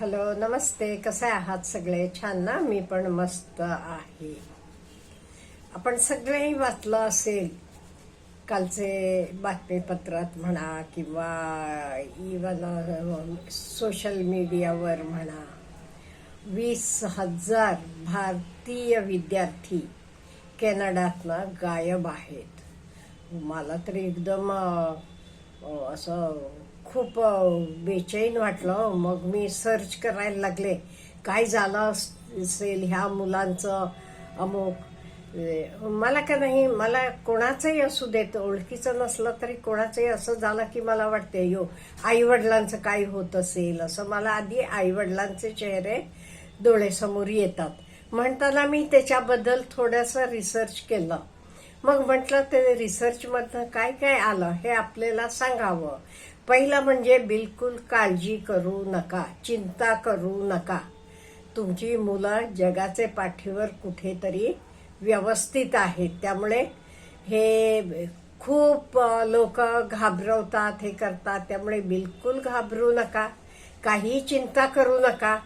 Hello नमस्ते. कसे आहात सगळे? छान ना? मी पण मस्त आहे. आपण सगळेही वाचलं असेल कालचे बातमीपत्रात म्हणा किंवा इवन सोशल मीडियावर म्हणा वीस हजार भारतीय विद्यार्थी कॅनडातनं गायब आहेत. मला तर एकदम असं खूप बेचैन वाटलं. मग मी सर्च करायला लागले. काय झालं असेल ह्या मुलांचं अमुक? मला का नाही मला कोणाचंही असू देत ओळखीचं नसलं तरी कोणाचंही असं झालं की मला वाटते यो आई वडिलांचं काय होत असेल? असं मला आधी आई वडिलांचे चेहरे डोळ्यासमोर येतात. म्हणताना मी त्याच्याबद्दल थोडंसं रिसर्च केलं. मग म्हटलं ते रिसर्चमधनं काय काय आलं? हे आपल्याला सांगावं. पहिलं म्हणजे बिलकुल काळजी करू नका चिंता करू नका. तुमची मुलं जगाचे पाठीवर कुठेतरी व्यवस्थित आहेत. त्यामुळे हे खूप लोक घाबरवतात हे करतात. त्यामुळे बिलकुल घाबरू नका. काही चिंता करू नका.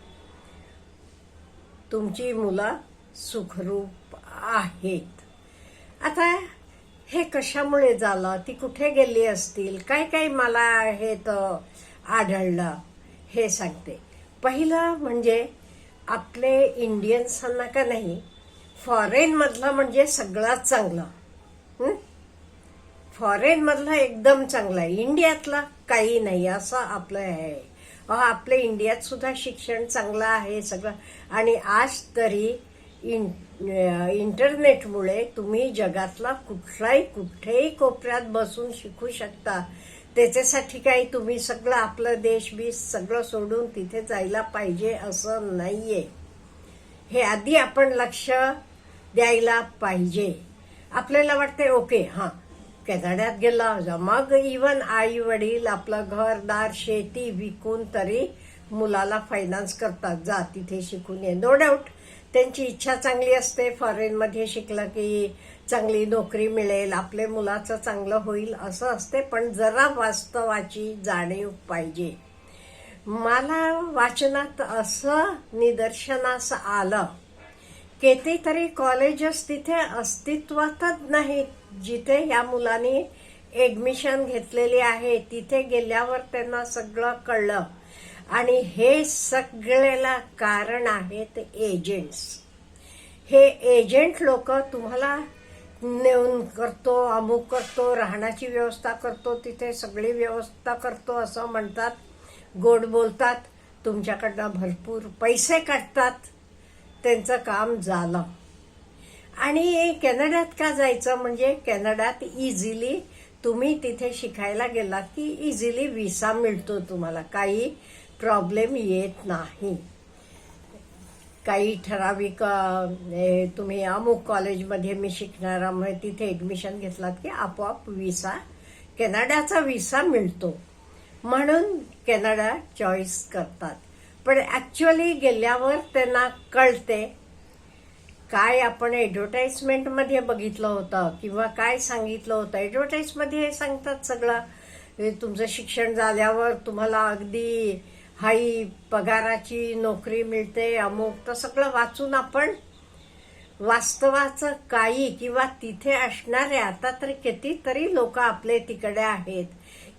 तुमची मुलं सुखरूप आहेत. आता हे कशामुळे झालं? ती कुठे गेली असतील? काय काय मला हे तर आढळलं? हे सांगते. पहिलं म्हणजे आपले इंडियन्सांना का नाही फॉरेनमधलं म्हणजे सगळ्यात चांगलं. फॉरेनमधलं एकदम चांगलं आहे. इंडियातलं काही नाही असं आपलं आहे. आपले आपल्या इंडियात सुद्धा शिक्षण चांगलं आहे सगळं. आणि आज तरी इन इंटरनेटमुळे तुम्ही जगातला कुठलाही कुठेही कोपऱ्यात बसून शिकू शकता. त्याच्यासाठी काही तुम्ही सगळं आपलं देश बीस सगळं सोडून तिथे जायला पाहिजे असं नाही आहे हे आधी आपण लक्ष द्यायला पाहिजे. आपल्याला वाटते ओके हां कॅनड्यात गेला जा. मग इवन आई वडील आपलं घरदार शेती विकून तरी मुलाला फायनान्स करतात जा तिथे शिकून ये. नो डाऊट त्यांची इच्छा चांगली असते. फॉरेनमध्ये शिकलं की चांगली नोकरी मिळेल आपले मुलाचं चांगलं होईल असं असते. पण जरा वास्तवाची जाणीव पाहिजे. मला वाचनात असं निदर्शनास आलं. कितीतरी कॉलेजेस तिथे अस्तित्वातच नाहीत. जिथे या मुलांनी ॲडमिशन घेतलेली आहे तिथे गेल्यावर त्यांना सगळं कळलं. आणि हे सगळ्याला कारण आहेत एजंट्स हे एजंट लोक तुम्हाला नेऊन करतो अमुक करतो राहण्याची व्यवस्था करतो तिथे सगळी व्यवस्था करतो असं म्हणतात गोड बोलतात तुमच्याकडनं भरपूर पैसे काढतात त्यांचं काम झालं. आणि कॅनडात का जायचं म्हणजे कॅनडात इझिली तुम्ही तिथे शिकायला गेलात की इझिली व्हिसा मिळतो तुम्हाला. काही प्रॉब्लेम येत नाही. काही ठराविक हे तुम्ही अमुक कॉलेजमध्ये मी शिकणार आहे तिथे ॲडमिशन घेतलात की आपोआप विसा कॅनडाचा विसा मिळतो. म्हणून कॅनडा चॉईस करतात. पण ॲक्च्युअली गेल्यावर त्यांना कळते काय आपण ॲडव्हर्टाईजमेंटमध्ये बघितलं होतं किंवा काय सांगितलं होतं. ॲडव्हर्टाईजमध्ये हे सांगतात सगळं. तुमचं शिक्षण झाल्यावर तुम्हाला अगदी हाई पगाराची नोकरी मिळते अमुक तर सगळं वाचून आपण वास्तवाचं काही किंवा तिथे असणारे आता तर कितीतरी लोक आपले तिकडे आहेत.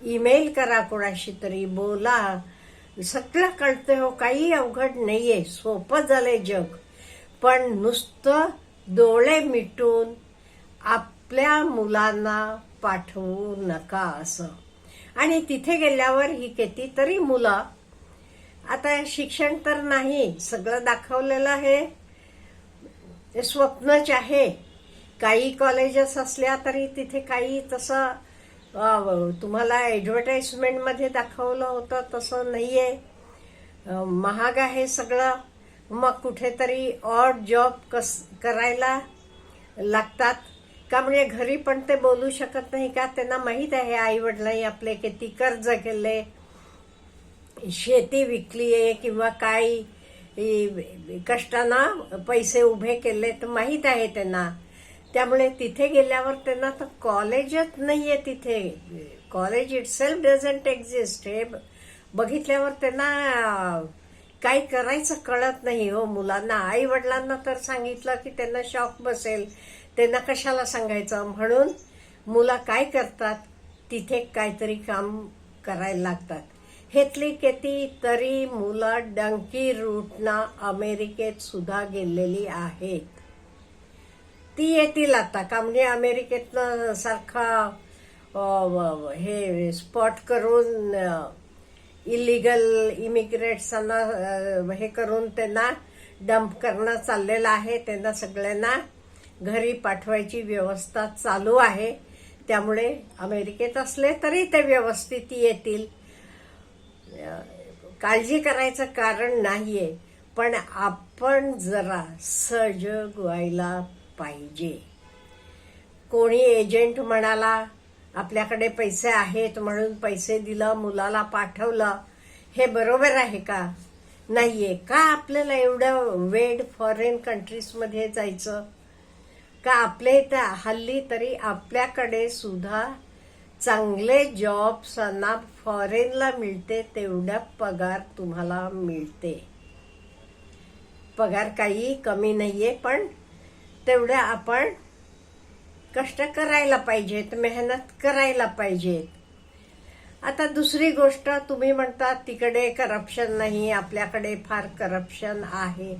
ईमेल करा कोणाशी तरी बोला. सगळं कळतं हो काही अवघड नाहीये सोपं झालंय जग. पण नुसतं डोळे मिटून आपल्या मुलांना पाठवू नका असं. आणि तिथे गेल्यावर ही कितीतरी मुलं आता शिक्षण तर नाही सगळं दाखवलेलं आहे. ते स्वप्नच आहे. काही कॉलेजेस असल्या तरी तिथे काही तसं तुम्हाला ॲडव्हर्टाईजमेंटमध्ये दाखवलं होतं तसं नाही आहे महाग आहे सगळं. मग कुठेतरी ऑड जॉब कस करायला लागतात. का म्हणजे घरी पण ते बोलू शकत नाही का? त्यांना माहीत आहे आईवडिलांनी आपले किती कर्ज केले. शेती विकली आहे किंवा काही कष्टांना कष्टानं पैसे उभे केले तर माहीत आहे त्यांना. त्यामुळे तिथे गेल्यावर त्यांना तर कॉलेजच नाही आहे तिथे. College itself doesn't exist हे बघितल्यावर त्यांना काही करायचं कळत नाही हो. मुलांना आई वडिलांना तर सांगितलं की त्यांना शॉक बसेल. त्यांना कशाला सांगायचं? म्हणून मुलं काय करतात? तिथे काहीतरी काम करायला लागतात. घेतली किती तरी मुलं डंकी रूटना अमेरिकेत सुद्धा गेलेली आहेत. ती येतील आता. का म्हणजे अमेरिकेतनं सारखा हे स्पॉट करून इलिगल इमिग्रेट्सांना हे करून त्यांना डंप करणं चाललेलं आहे. त्यांना सगळ्यांना घरी पाठवायची व्यवस्था चालू आहे. त्यामुळे अमेरिकेत असले तरी ते व्यवस्थित येतील. काळजी करायचं कारण नाही आहे पण आपण जरा सजग व्हायला पाहिजे. कोणी एजंट म्हणाला आपल्याकडे पैसे आहेत म्हणून पैसे दिलं मुलाला पाठवलं हे बरोबर आहे का? नाही आहे का आपल्याला एवढं वेड फॉरेन कंट्रीजमध्ये जायचं? का आपल्या इथं हल्ली तरी आपल्याकडे सुद्धा चांगले जॉब्सांना फॉरेनला मिळते तेवढा पगार तुम्हाला मिळते. पगार काही कमी नाही आहे पण तेवढ्या आपण कष्ट करायला पाहिजेत मेहनत करायला पाहिजेत. आता दुसरी गोष्ट तुम्ही म्हणता तिकडे करप्शन नाही आपल्याकडे फार करप्शन आहे.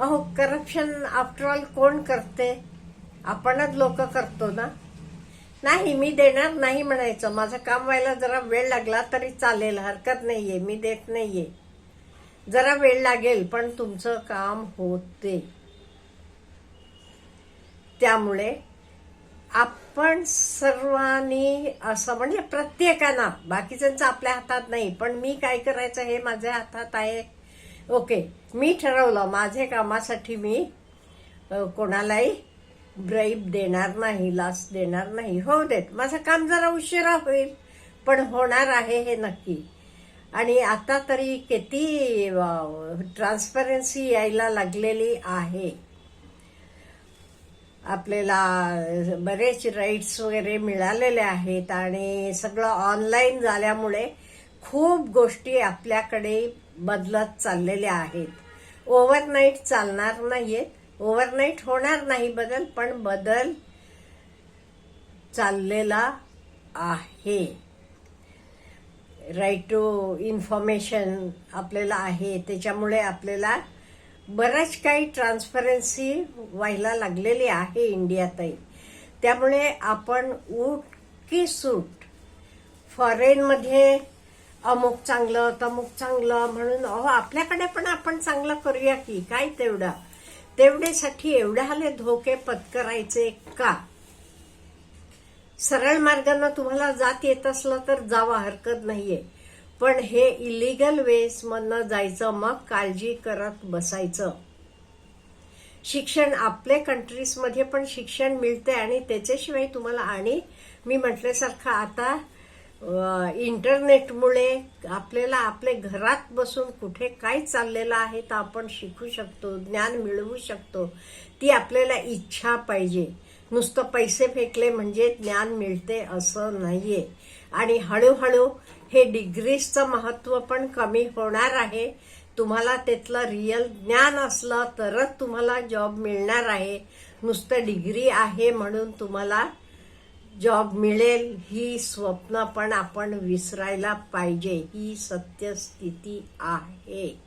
अहो करप्शन आफ्टरऑल कोण करते? आपणच लोक करतो ना. नाही मी देणार नाही म्हणायचं. माझं काम व्हायला जरा वेळ लागला तरी चालेल हरकत नाहीये मी देत नाहीये. जरा वेळ लागेल पण तुमचं काम होते. त्यामुळे आपण सर्वांनी असं म्हणजे प्रत्येकाना बाकीच्यांचं आपल्या हातात नाही पण मी काय करायचं हे माझ्या हातात आहे. ओके मी ठरवलं माझे कामासाठी मी कोणालाही ब्राईब देणार नाही लाच देणार नाही. हो देत. माझं काम जरा उशिरा होईल पण होणार आहे हे नक्की. आणि आता तरी किती ट्रान्सपरन्सी यायला लागलेली आहे. आपल्याला बरेच राईट्स वगैरे मिळालेले आहेत आणि सगळं ऑनलाईन झाल्यामुळे खूप गोष्टी आपल्याकडे बदलत चाललेल्या आहेत. ओव्हरनाईट चालणार नाही आहेत ओव्हरनाईट होणार नाही बदल पण बदल चाललेला आहे. राईट टू इन्फॉर्मेशन आपल्याला आहे त्याच्यामुळे आपल्याला बऱ्याच काही ट्रान्सपरन्सी व्हायला लागलेली आहे इंडियातही. त्यामुळे आपण उठ की सूट फॉरेनमध्ये अमुक चांगलं तमुक चांगलं म्हणून अहो आपल्याकडे पण आपण चांगलं करूया की काय तेवढं? तेवढेसाठी एवढ्याले धोके पत्करायचे का? सरळ मार्गानं तुम्हाला जात येत असलं तर जावा हरकत नाहीये. पण हे इलिगल वेस मधनं जायचं मग काळजी करत बसायचं. शिक्षण आपले कंट्रीजमध्ये पण शिक्षण मिळते आणि त्याच्याशिवाय तुम्हाला आणि मी म्हटल्यासारखं आता इंटरनेटमुळे आपल्याला आपले घरात बसून कुठे काय चाललेलं आहे तर आपण शिकू शकतो ज्ञान मिळवू शकतो. ती आपल्याला इच्छा पाहिजे. नुसतं पैसे फेकले म्हणजे ज्ञान मिळते असं नाहीये. आणि हळूहळू हे डिग्रीजचं महत्त्व पण कमी होणार आहे. तुम्हाला त्यातलं रिअल ज्ञान असलं तरच तुम्हाला जॉब मिळणार आहे. नुसतं डिग्री आहे म्हणून तुम्हाला जॉब मिळेल ही स्वप्न पण आपण विसरायला पाहिजे. ही सत्यस्थिती आहे.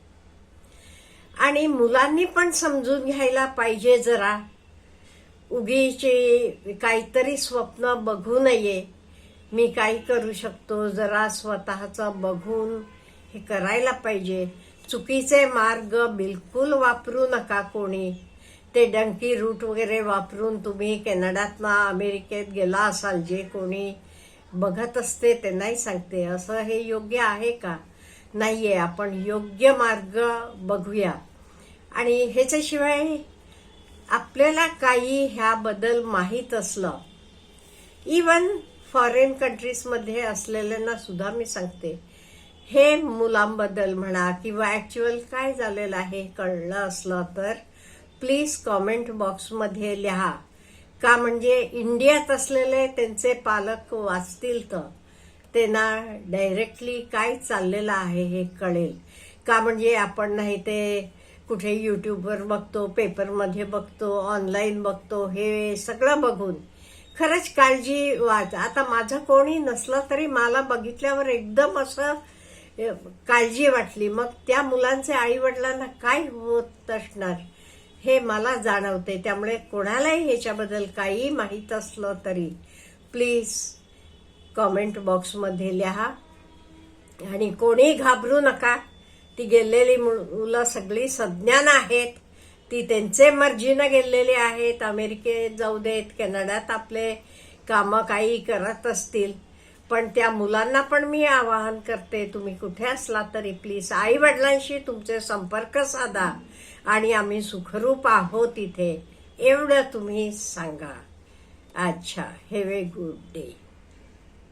आणि मुलांनी पण समजून घ्यायला पाहिजे जरा. उगीचे काहीतरी स्वप्न बघू नये. मी काय करू शकतो जरा स्वतःचं बघून हे करायला पाहिजे. चुकीचे मार्ग बिलकुल वापरू नका कोणी. ते डंकी रूट वगैरे वापरून तुम्ही कॅनडातनं अमेरिकेत गेला असाल जे कोणी बघत असते त्यांनाही सांगते असं हे योग्य आहे का? नाही आहे आपण योग्य मार्ग बघूया. आणि ह्याच्याशिवाय आपल्याला काही ह्याबद्दल माहीत असलं इवन फॉरेन कंट्रीजमध्ये असलेल्यांना सुद्धा मी सांगते. हे मुलांबद्दल म्हणा किंवा ॲक्च्युअल काय झालेलं आहे कळलं असलं तर प्लीज कॉमेंट बॉक्समध्ये लिहा. का म्हणजे इंडियात असलेले त्यांचे पालक वाचतील तर. त्यांना डायरेक्टली काय चाललेलं आहे हे कळेल. का म्हणजे आपण नाही ते कुठे यूट्यूबवर बघतो पेपरमध्ये बघतो ऑनलाईन बघतो हे सगळं बघून. खरंच काळजी वाच. आता माझं कोणी नसलं तरी मला बघितल्यावर एकदम असं काळजी वाटली. मग त्या मुलांचे आई वडिलांना काय होत असणार? हे मला जाणवते. त्यामुळे कोणालाही ह्याच्याबद्दल काही माहीत असलं तरी प्लीज कॉमेंट बॉक्समध्ये लिहा. आणि कोणी घाबरू नका. ती गेलेली मुलं सगळी सज्ञान आहेत. ती त्यांचे मर्जीनं गेलेली आहेत. अमेरिकेत जाऊ देत कॅनडात आपले कामं काही करत असतील. पण त्या मुलांना पण मी आवाहन करते तुम्ही कुठे असला तरी प्लीज आई वडिलांशी तुमचे संपर्क साधा. आणि आम्ही सुखरूप आहोत इथे. एवढं तुम्ही सांगा. अच्छा हॅव ए गुड डे